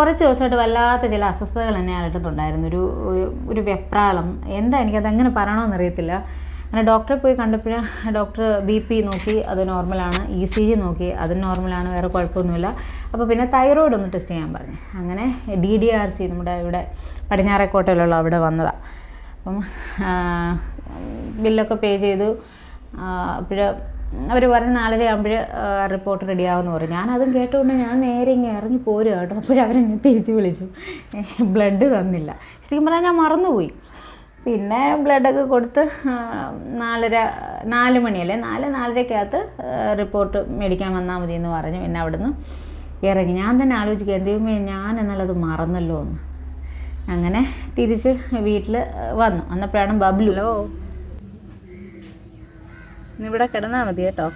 കുറച്ച് ദിവസമായിട്ട് വല്ലാത്ത ചില അസ്വസ്ഥതകൾ എന്നെ അലട്ടുന്നുണ്ടായിരുന്നു ഒരു ഒരു- വെപ്രാളം. എന്താ എനിക്കത് എങ്ങനെ പറയണമെന്ന് അറിയത്തില്ല. അങ്ങനെ ഡോക്ടറെ പോയി കണ്ടപ്പോൾ ഡോക്ടർ ബി പി നോക്കി അത് നോർമലാണ് ഇ സി ജി നോക്കി അത് നോർമലാണ് വേറെ കുഴപ്പമൊന്നുമില്ല. അപ്പോൾ പിന്നെ തൈറോയിഡ് ഒന്ന് ടെസ്റ്റ് ചെയ്യാൻ പറഞ്ഞു. അങ്ങനെ ഡി ഡി ആർ സി നമ്മുടെ ഇവിടെ പടിഞ്ഞാറേക്കോട്ടയിലുള്ള അവിടെ വന്നതാണ് അപ്പം ബില്ലൊക്കെ പേ ചെയ്തു. അപ്പോൾ അവർ പറഞ്ഞ് നാലര ആകുമ്പോൾ റിപ്പോർട്ട് റെഡി ആവുമെന്ന് പറഞ്ഞു. ഞാനതും കേട്ടുകൊണ്ട് ഞാൻ നേരെ ഇങ്ങനെ ഇറങ്ങി പോരുക കേട്ടോ. അപ്പോഴവരെന്നെ തിരിച്ച് വിളിച്ചു. ബ്ലഡ് തന്നില്ല. ശരിക്കും പറഞ്ഞാൽ ഞാൻ മറന്നുപോയി. പിന്നെ ബ്ലഡൊക്കെ കൊടുത്ത് നാലര നാല് മണിയല്ലേ? നാല് നാലരക്കകത്ത് റിപ്പോർട്ട് മേടിക്കാൻ വന്നാൽ മതി എന്ന് പറഞ്ഞു. പിന്നെ അവിടുന്ന് ഇറങ്ങി. ഞാൻ തന്നെ ആലോചിക്കുക ദൈവമേ ഞാൻ എന്നാലത് മറന്നല്ലോ എന്ന്. അങ്ങനെ തിരിച്ച് വീട്ടിൽ വന്നു. വന്നപ്പോഴാണ് ബബ്ലുലോ ഇവിടെ കിടന്നാൽ മതി കേട്ടോ.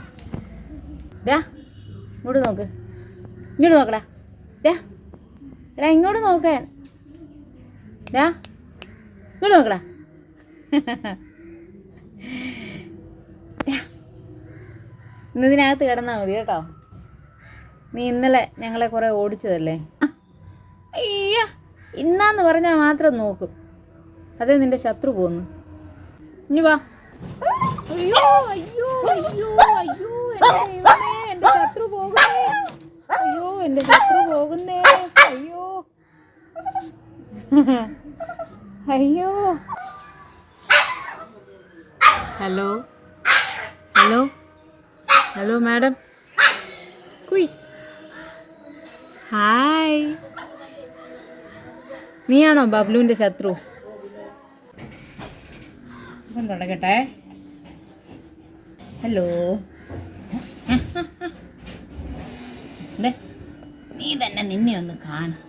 ഡാ ഇങ്ങോട്ട് നോക്ക്. ഇങ്ങോട്ട് നോക്കടാ. ഡാ എടാ ഇങ്ങോട്ട് നോക്കാൻ ഡാ ഇങ്ങോട്ട് നോക്കടാ. ഇന്നതിനകത്ത് കിടന്നാൽ മതി കേട്ടോ. നീ ഇന്നലെ ഞങ്ങളെ കുറേ ഓടിച്ചതല്ലേ? അയ്യ ഇന്നാന്ന് പറഞ്ഞാൽ മാത്രം നോക്കും. അതേ നിന്റെ ശത്രു പോന്നു. ഇനി വാ. അയ്യോ അയ്യോ അയ്യോ അയ്യോ എന്റെ ദൈവമേ, എന്റെ ശത്രു പോകുന്നേ. അയ്യോ എന്റെ ശത്രു പോകുന്നേ. അയ്യോ. അയ്യോ. Hello. Hello. Hello madam. കുയ്. Hi. നീയാണോ ബബ്ലുവിന്റെ ശത്രു? ഇപ്പം തുടങ്ങട്ടെ ഹലോ നീ തന്നെ നിന്നെ ഒന്ന് കാണും.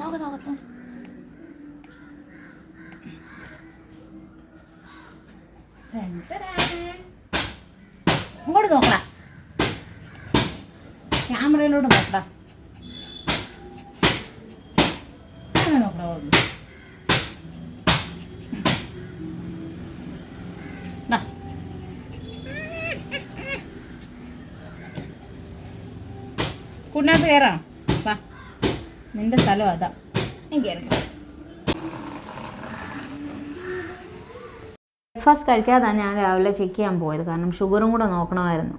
നോക്ക്, നോക്ക്. ഇങ്ങോട്ട് നോക്കടാ. ക്യാമറയിലോട്ട് നോക്കടാ. നോക്കടാ കൂടിനകത്ത് കയറാം വാ. നിന്റെ സ്ഥലം അതാ. ഞാൻ ബ്രേക്ക്ഫാസ്റ്റ് കഴിക്കാതാണ് ഞാൻ രാവിലെ ചെക്ക് ചെയ്യാൻ പോയത്. കാരണം ഷുഗറും കൂടെ നോക്കണമായിരുന്നു.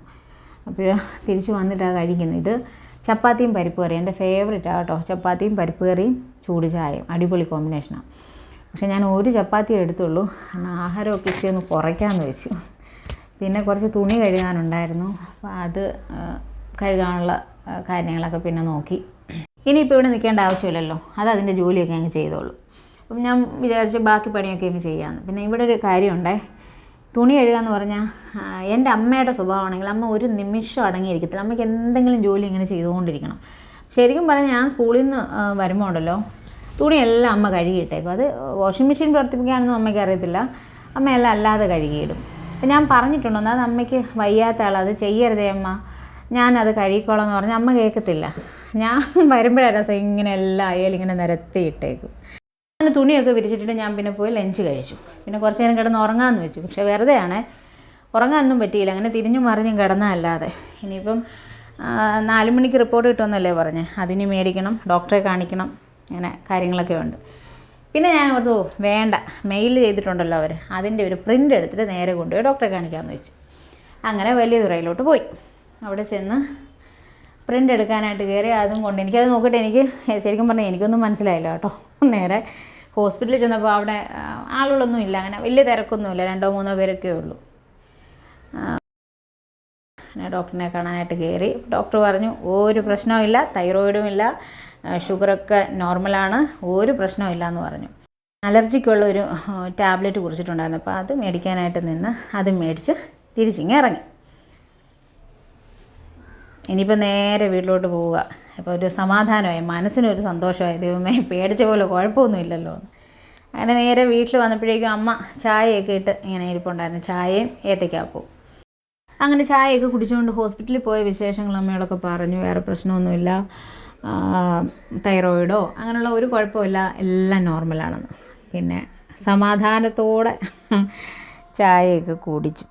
അപ്പോൾ തിരിച്ച് വന്നിട്ടാണ് കഴിക്കുന്നത്. ഇത് ചപ്പാത്തിയും പരിപ്പ് കറിയും. എന്റെ ഫേവറേറ്റാണ് കേട്ടോ. ചപ്പാത്തിയും പരിപ്പ് കറിയും ചൂട് ചായയും. അടിപൊളി കോമ്പിനേഷനാണ് പക്ഷേ ഞാൻ ഒരു ചപ്പാത്തി എടുത്തുള്ളൂ. കാരണം ആഹാരമൊക്കെ ഇച്ചിരി ഒന്ന് കുറയ്ക്കാമെന്ന് വെച്ചു. പിന്നെ കുറച്ച് തുണി കഴുകാനുണ്ടായിരുന്നു. അപ്പോൾ അത് കഴുകാനുള്ള കാര്യങ്ങളൊക്കെ പിന്നെ നോക്കി. ഇനിയിപ്പോൾ ഇവിടെ നിൽക്കേണ്ട ആവശ്യമില്ലല്ലോ. അത് അതിന്റെ ജോലിയൊക്കെ അങ്ങ് ചെയ്തോളൂ. അപ്പം ഞാൻ വിചാരിച്ച് ബാക്കി പണിയൊക്കെ അങ്ങ് ചെയ്യാമെന്ന് പിന്നെ ഇവിടെ ഒരു കാര്യമുണ്ടേ. തുണി കഴുകാന്ന് പറഞ്ഞാൽ എന്റെ അമ്മയുടെ സ്വഭാവമാണെങ്കിൽ അമ്മ ഒരു നിമിഷം അടങ്ങിയിരിക്കത്തില്ല. അമ്മയ്ക്ക് എന്തെങ്കിലും ജോലി ഇങ്ങനെ ചെയ്തുകൊണ്ടിരിക്കണം. ശരിക്കും പറഞ്ഞാൽ ഞാൻ സ്കൂളിൽ നിന്ന് വരുമ്പോൾ ഉണ്ടല്ലോ തുണിയെല്ലാം അമ്മ കഴുകിയിട്ടേക്കും. അത് വാഷിംഗ് മെഷീൻ പ്രവർത്തിപ്പിക്കാനൊന്നും അമ്മയ്ക്ക് അറിയത്തില്ല. അമ്മയെല്ലാം അല്ലാതെ കഴുകിയിടും. അപ്പം ഞാൻ പറഞ്ഞിട്ടുണ്ടോ അത് അമ്മയ്ക്ക് വയ്യാത്ത ആൾ അത് ചെയ്യരുതേ അമ്മ. ഞാനത് കഴുകിക്കോളാം എന്ന് പറഞ്ഞാൽ അമ്മ കേൾക്കത്തില്ല ഞാൻ വരുമ്പോഴാണ് ഇങ്ങനെ എല്ലാം അയാലും ഇങ്ങനെ നിരത്തി ഇട്ടേക്കും. അങ്ങനെ തുണിയൊക്കെ വിരിച്ചിട്ട് ഞാൻ പിന്നെ പോയി ലഞ്ച് കഴിച്ചു. പിന്നെ കുറച്ച് നേരം കിടന്ന് ഉറങ്ങാമെന്ന് വെച്ചു. പക്ഷേ വെറുതെയാണ്. ഉറങ്ങാനൊന്നും പറ്റിയില്ല. അങ്ങനെ തിരിഞ്ഞും മറിഞ്ഞും കിടന്നതല്ലാതെ. ഇനിയിപ്പം നാല് മണിക്ക് റിപ്പോർട്ട് കിട്ടുമെന്നല്ലേ പറഞ്ഞ്. അതിന് മേടിക്കണം ഡോക്ടറെ കാണിക്കണം. അങ്ങനെ കാര്യങ്ങളൊക്കെ ഉണ്ട്. പിന്നെ ഞാൻ ഓർത്തു വേണ്ട. മെയിൽ ചെയ്തിട്ടുണ്ടല്ലോ അവർ അതിന്റെ ഒരു പ്രിന്റ് എടുത്തിട്ട് നേരെ കൊണ്ടുപോയി ഡോക്ടറെ കാണിക്കാമെന്ന് വെച്ചു. അങ്ങനെ വലിയ തുറയിലോട്ട് പോയി. അവിടെ ചെന്ന് പ്രിന്റ് എടുക്കാനായിട്ട് കയറി അതും കൊണ്ട് എനിക്കത് നോക്കിയിട്ട് എനിക്ക് ശരിക്കും പറഞ്ഞാൽ എനിക്കൊന്നും മനസ്സിലായില്ല കേട്ടോ. നേരെ ഹോസ്പിറ്റലിൽ ചെന്നപ്പോൾ അവിടെ ആളുകളൊന്നും ഇല്ല അങ്ങനെ വലിയ തിരക്കൊന്നുമില്ല രണ്ടോ മൂന്നോ പേരൊക്കെ ഉള്ളൂ. അങ്ങനെ ഡോക്ടറിനെ കാണാനായിട്ട് കയറി ഡോക്ടർ പറഞ്ഞു ഒരു പ്രശ്നവും ഇല്ല തൈറോയിഡും ഇല്ല ഷുഗറൊക്കെ നോർമലാണ് ഒരു പ്രശ്നവും ഇല്ല എന്ന് പറഞ്ഞു അലർജിക്കുള്ള ഒരു ടാബ്ലറ്റ് കുറിച്ചിട്ടുണ്ടായിരുന്നു. അപ്പോൾ അത് മേടിക്കാനായിട്ട് നിന്ന് അത് മേടിച്ച് തിരിച്ചിങ്ങ് ഇറങ്ങി. ഇനിയിപ്പോൾ നേരെ വീട്ടിലോട്ട് പോവുക. അപ്പോൾ ഒരു സമാധാനമായി മനസ്സിനൊരു സന്തോഷമായി. ദൈവമേ പേടിച്ച പോലെ കുഴപ്പമൊന്നുമില്ലല്ലോ അങ്ങനെ നേരെ വീട്ടിൽ വന്നപ്പോഴേക്കും അമ്മ ചായയൊക്കെ ഇട്ട് ഇങ്ങനെ ഇരിപ്പുണ്ടായിരുന്നു. ചായയും ഏത്തയ്ക്കാപ്പവും അങ്ങനെ ചായയൊക്കെ കുടിച്ചുകൊണ്ട് ഹോസ്പിറ്റലിൽ പോയ വിശേഷങ്ങൾ അമ്മയോടൊക്കെ പറഞ്ഞു. വേറെ പ്രശ്നമൊന്നുമില്ല. തൈറോയിഡോ അങ്ങനെയുള്ള ഒരു കുഴപ്പമില്ല. എല്ലാം നോർമലാണെന്ന്. പിന്നെ സമാധാനത്തോടെ ചായയൊക്കെ കുടിച്ചു.